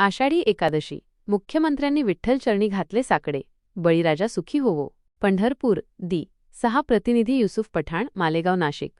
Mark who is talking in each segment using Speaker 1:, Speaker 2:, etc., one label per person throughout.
Speaker 1: आषाढी एकादशी. मुख्यमंत्र्यांनी विठ्ठल चरणी घातले साकडे. बळीराजा सुखी होवो. पंढरपूर दी. सहा प्रतिनिधी युसुफ पठाण मालेगाव नाशिक.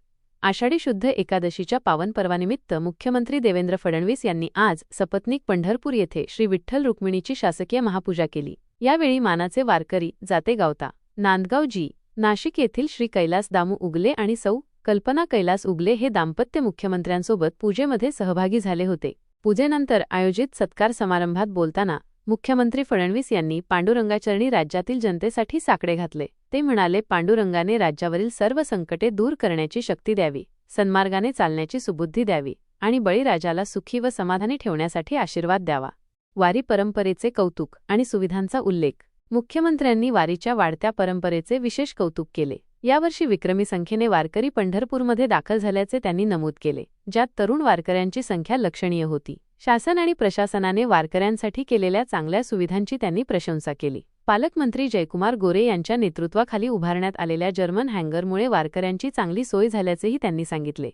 Speaker 1: आषाढी शुद्ध एकादशीच्या पावनपर्वानिमित्त मुख्यमंत्री देवेंद्र फडणवीस यांनी आज सपत्नीक पंढरपूर येथे श्री विठ्ठल रुक्मिणीची शासकीय महापूजा केली. यावेळी मानाचे वारकरी जाते गावता. नांदगाव जी. नाशिक येथील श्री कैलास दामू उगले आणि सौ. कल्पना कैलास उगले हे दाम्पत्य मुख्यमंत्र्यांसोबत पूजेमध्ये सहभागी झाले होते. पूजेनंतर आयोजित सत्कार समारंभात बोलताना मुख्यमंत्री फडणवीस यांनी पांडुरंगाचरणी राज्यातील जनतेसाठी साकडे घातले. ते म्हणाले पांडुरंगाने राज्यावरील सर्व संकटे दूर करण्याची शक्ती द्यावी सन्मार्गाने चालण्याची सुबुद्धी द्यावी आणि बळीराजाला सुखी व समाधानी ठेवण्यासाठी आशीर्वाद द्यावा. वारी परंपरेचे कौतुक आणि सुविधांचा उल्लेख. मुख्यमंत्र्यांनी वारीच्या वाढत्या परंपरेचे विशेष कौतुक केले. यावर्षी विक्रमी संख्येने वारकरी पंढरपूरमध्ये दाखल झाल्याचे त्यांनी नमूद केले ज्यात तरुण वारकऱ्यांची संख्या लक्षणीय होती. शासन आणि प्रशासनाने वारकऱ्यांसाठी केलेल्या चांगल्या सुविधांची त्यांनी प्रशंसा केली. पालकमंत्री जयकुमार गोरे यांच्या नेतृत्वाखाली उभारण्यात आलेल्या जर्मन हँगरमुळे वारकऱ्यांची चांगली सोय झाल्याचेही त्यांनी सांगितले.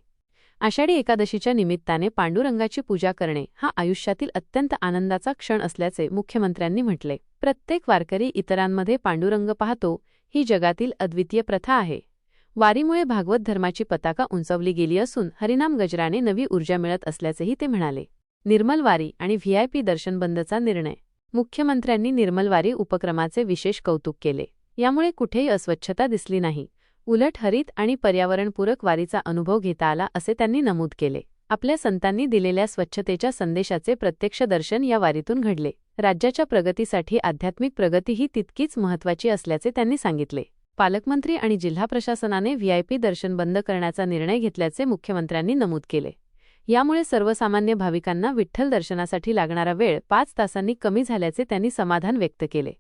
Speaker 1: आषाढी एकादशीच्या निमित्ताने पांडुरंगाची पूजा करणे हा आयुष्यातील अत्यंत आनंदाचा क्षण असल्याचे मुख्यमंत्र्यांनी म्हटले. प्रत्येक वारकरी इतरांमध्ये पांडुरंग पाहतो ही जगातील अद्वितीय प्रथा आहे. वारीमुळे भागवत धर्माची पताका उंचवली गेली असून हरिनाम गजराने नवी ऊर्जा मिळत असल्याचेही ते म्हणाले. निर्मल वारी आणि व्हीआयपी दर्शन बंदचा निर्णय. मुख्यमंत्र्यांनी निर्मलवारी उपक्रमाचे विशेष कौतुक केले. यामुळे कुठेही अस्वच्छता दिसली नाही. उलट हरित आणि पर्यावरणपूरक वारीचा अनुभव घेता आला असे त्यांनी नमूद केले. आपल्या संतांनी दिलेल्या स्वच्छतेच्या संदेशाचे प्रत्यक्ष दर्शन या वारीतून घडले. राज्याच्या प्रगतीसाठी आध्यात्मिक प्रगती ही तितकीच महत्वाची असल्याचे त्यांनी सांगितले. पालकमंत्री आणि जिल्हा प्रशासनाने व्हीआयपी दर्शन बंद करण्याचा निर्णय घेतल्याचे मुख्यमंत्र्यांनी नमूद केले. यामुळे सर्वसामान्य भाविकांना विठ्ठल दर्शनासाठी लागणारा वेळ पाच तासांनी कमी झाल्याचे त्यांनी समाधान व्यक्त केले.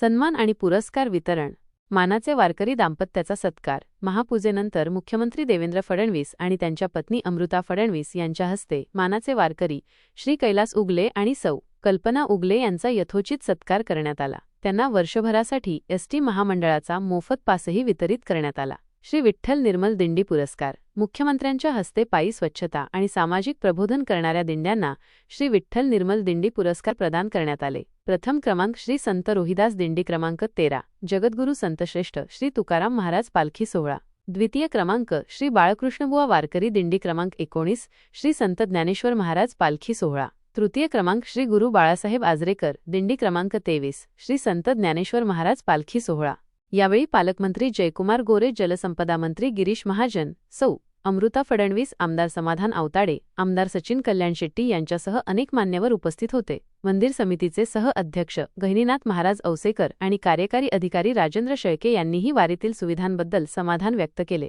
Speaker 1: सन्मान आणि पुरस्कार वितरण मानाचे वारकरी दाम्पत्याचा सत्कार. महापूजेनंतर मुख्यमंत्री देवेंद्र फडणवीस आणि त्यांच्या पत्नी अमृता फडणवीस यांच्या हस्ते मानाचे वारकरी श्री कैलास उगले आणि सौ कल्पना उगले यांचा यथोचित सत्कार करण्यात आला. त्यांना वर्षभरासाठी एसटी महामंडळाचा मोफत पासही वितरित करण्यात आला. श्री विठ्ठल निर्मल दिंडी पुरस्कार. मुख्यमंत्र्यांच्या हस्ते पायी स्वच्छता आणि सामाजिक प्रबोधन करणाऱ्या दिंड्यांना श्री विठ्ठल निर्मल दिंडी पुरस्कार प्रदान करण्यात आले. प्रथम क्रमांक श्री संत रोहिदास दिंडी क्रमांक तेरा जगद्गुरू संतश्रेष्ठ श्री तुकाराम महाराज पालखी सोहळा. द्वितीय क्रमांक श्री बाळकृष्णबुवा वारकरी दिंडी क्रमांक एकोणीस श्री संत ज्ञानेश्वर महाराज पालखी सोहळा. तृतीय क्रमांक श्री गुरु बाळासाहेब आजरेकर दिंडी क्रमांक तेवीस श्री संत ज्ञानेश्वर महाराज पालखी सोहळा. यावेळी पालकमंत्री जयकुमार गोरे जलसंपदा मंत्री गिरीश महाजन सौ. अमृता फडणवीस आमदार समाधान आवताडे आमदार सचिन कल्याण शेट्टी यांच्यासह अनेक मान्यवर उपस्थित होते. मंदिर समितीचे सह अध्यक्ष गहिनीनाथ महाराज औसेकर आणि कार्यकारी अधिकारी राजेंद्र शेळके यांनीही वारीतील सुविधांबद्दल समाधान व्यक्त केले.